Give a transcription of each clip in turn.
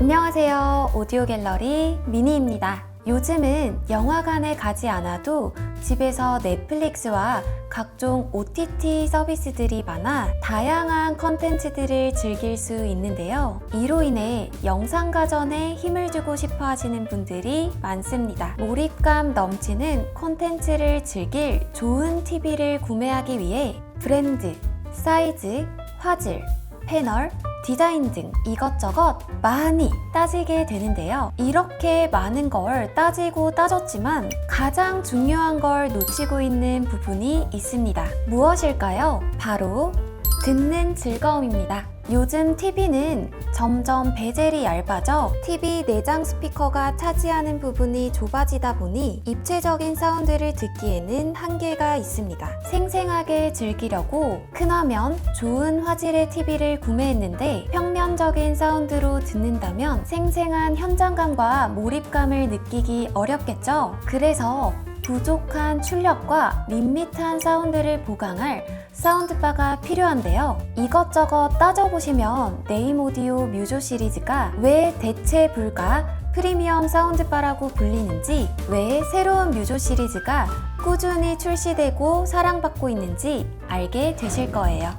안녕하세요. 오디오 갤러리 미니입니다. 요즘은 영화관에 가지 않아도 집에서 넷플릭스와 각종 OTT 서비스들이 많아 다양한 컨텐츠들을 즐길 수 있는데요. 이로 인해 영상 가전에 힘을 주고 싶어 하시는 분들이 많습니다. 몰입감 넘치는 콘텐츠를 즐길 좋은 TV를 구매하기 위해 브랜드, 사이즈, 화질, 패널, 디자인 등 이것저것 많이 따지게 되는데요. 이렇게 많은 걸 따지고 따졌지만 가장 중요한 걸 놓치고 있는 부분이 있습니다. 무엇일까요? 바로 듣는 즐거움입니다. 요즘 TV는 점점 베젤이 얇아져 TV 내장 스피커가 차지하는 부분이 좁아지다 보니 입체적인 사운드를 듣기에는 한계가 있습니다. 생생하게 즐기려고 큰 화면, 좋은 화질의 TV를 구매했는데 평면적인 사운드로 듣는다면 생생한 현장감과 몰입감을 느끼기 어렵겠죠? 그래서 부족한 출력과 밋밋한 사운드를 보강할 사운드바가 필요한데요. 이것저것 따져보시면 네임 오디오 뮤조 시리즈가 왜 대체 불가 프리미엄 사운드바라고 불리는지, 왜 새로운 뮤조 시리즈가 꾸준히 출시되고 사랑받고 있는지 알게 되실 거예요.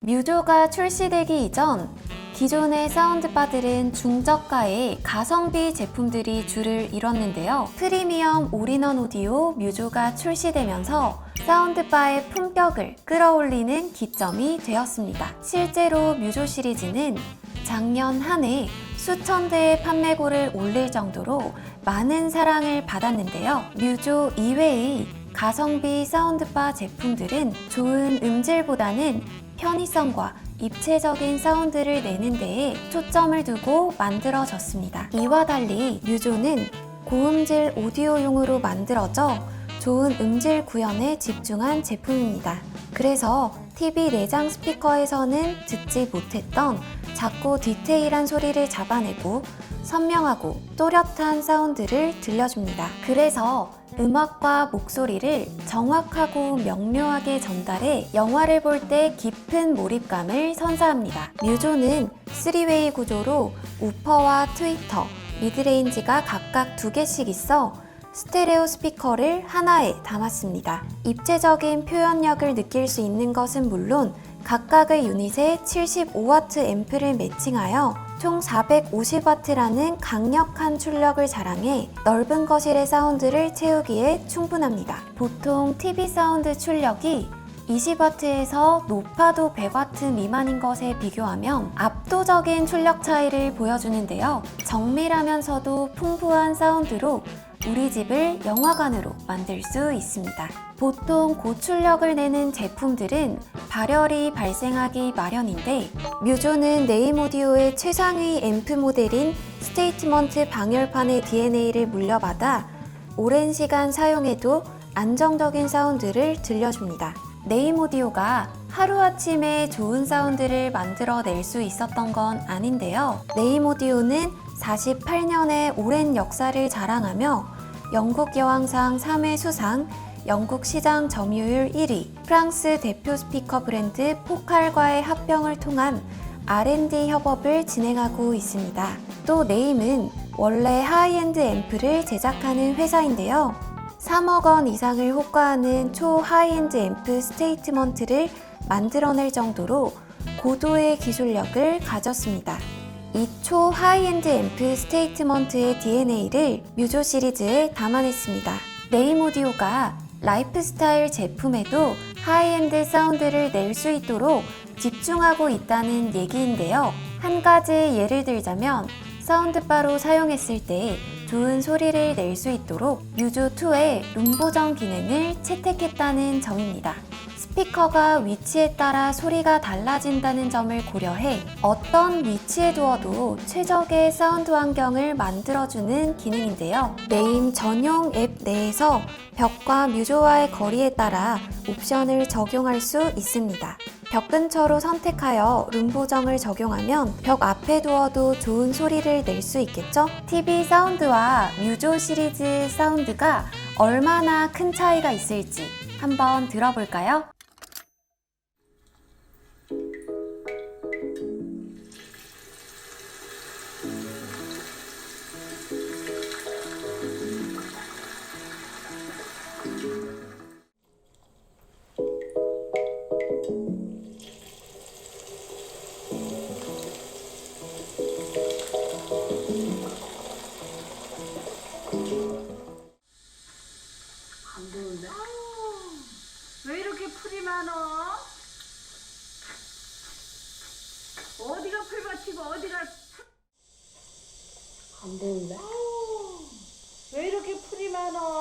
뮤조가 출시되기 이전 기존의 사운드바들은 중저가의 가성비 제품들이 줄을 이뤘는데요. 프리미엄 올인원 오디오 뮤조가 출시되면서 사운드바의 품격을 끌어올리는 기점이 되었습니다. 실제로 뮤조 시리즈는 작년 한 해 수천 대의 판매고를 올릴 정도로 많은 사랑을 받았는데요. 뮤조 이외의 가성비 사운드바 제품들은 좋은 음질보다는 편의성과 입체적인 사운드를 내는 데에 초점을 두고 만들어졌습니다. 이와 달리 뮤조는 고음질 오디오용으로 만들어져 좋은 음질 구현에 집중한 제품입니다. 그래서 TV 내장 스피커에서는 듣지 못했던 작고 디테일한 소리를 잡아내고 선명하고 또렷한 사운드를 들려줍니다. 그래서 음악과 목소리를 정확하고 명료하게 전달해 영화를 볼 때 깊은 몰입감을 선사합니다. 뮤조는 3웨이 구조로 우퍼와 트위터, 미드레인지가 각각 두 개씩 있어 스테레오 스피커를 하나에 담았습니다. 입체적인 표현력을 느낄 수 있는 것은 물론 각각의 유닛에 75W 앰프를 매칭하여 총 450W라는 강력한 출력을 자랑해 넓은 거실의 사운드를 채우기에 충분합니다. 보통 TV 사운드 출력이 20W에서 높아도 100W 미만인 것에 비교하면 압도적인 출력 차이를 보여주는데요. 정밀하면서도 풍부한 사운드로 우리 집을 영화관으로 만들 수 있습니다. 보통 고출력을 내는 제품들은 발열이 발생하기 마련인데 뮤조는 네임 오디오의 최상위 앰프 모델인 스테이트먼트 방열판의 DNA를 물려받아 오랜 시간 사용해도 안정적인 사운드를 들려줍니다. 네임 오디오가 하루아침에 좋은 사운드를 만들어낼 수 있었던 건 아닌데요. 네임 오디오는 48년의 오랜 역사를 자랑하며 영국 여왕상 3회 수상, 영국 시장 점유율 1위, 프랑스 대표 스피커 브랜드 포칼과의 합병을 통한 R&D 협업을 진행하고 있습니다. 또 네임은 원래 하이엔드 앰프를 제작하는 회사인데요. 3억 원 이상을 호가하는 초 하이엔드 앰프 스테이트먼트를 만들어낼 정도로 고도의 기술력을 가졌습니다. 이초 하이엔드 앰프 스테이트먼트의 DNA를 뮤조 시리즈에 담아냈습니다. 네임 오디오가 라이프스타일 제품에도 하이엔드 사운드를 낼 수 있도록 집중하고 있다는 얘기인데요. 한 가지 예를 들자면 사운드바로 사용했을 때 좋은 소리를 낼 수 있도록 뮤조2의 룸 보정 기능을 채택했다는 점입니다. 스피커가 위치에 따라 소리가 달라진다는 점을 고려해 어떤 위치에 두어도 최적의 사운드 환경을 만들어주는 기능인데요. 네임 전용 앱 내에서 벽과 뮤조와의 거리에 따라 옵션을 적용할 수 있습니다. 벽 근처로 선택하여 룸 보정을 적용하면 벽 앞에 두어도 좋은 소리를 낼 수 있겠죠? TV 사운드와 뮤조 시리즈 사운드가 얼마나 큰 차이가 있을지 한번 들어볼까요? 안 보는데? 아우, 왜 이렇게 풀이 많어? 어디가 풀밭이고 어디가 안 보는데? 아우, 왜 이렇게 풀이 많어?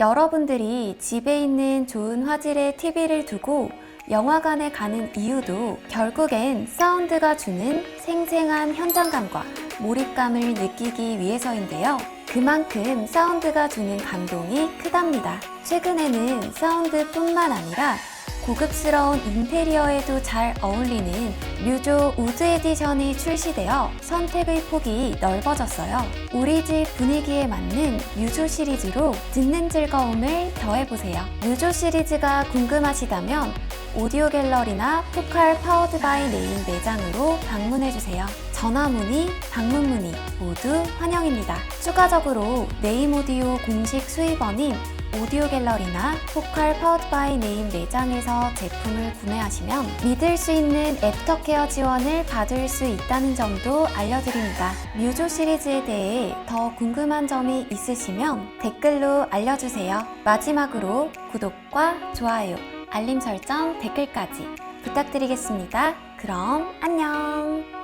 여러분들이 집에 있는 좋은 화질의 TV를 두고 영화관에 가는 이유도 결국엔 사운드가 주는 생생한 현장감과 몰입감을 느끼기 위해서인데요. 그만큼 사운드가 주는 감동이 크답니다. 최근에는 사운드뿐만 아니라 고급스러운 인테리어에도 잘 어울리는 뮤조 우드 에디션이 출시되어 선택의 폭이 넓어졌어요. 우리 집 분위기에 맞는 뮤조 시리즈로 듣는 즐거움을 더해보세요. 뮤조 시리즈가 궁금하시다면 오디오 갤러리나 포칼 파워드 바이 네임 매장으로 방문해주세요. 전화 문의, 방문 문의 모두 환영입니다. 추가적으로 네임 오디오 공식 수입원인 오디오 갤러리나 포칼 파워드 바이 네임 매장에서 제품을 구매하시면 믿을 수 있는 애프터케어 지원을 받을 수 있다는 점도 알려드립니다. 뮤조 시리즈에 대해 더 궁금한 점이 있으시면 댓글로 알려주세요. 마지막으로 구독과 좋아요, 알림 설정, 댓글까지 부탁드리겠습니다. 그럼 안녕!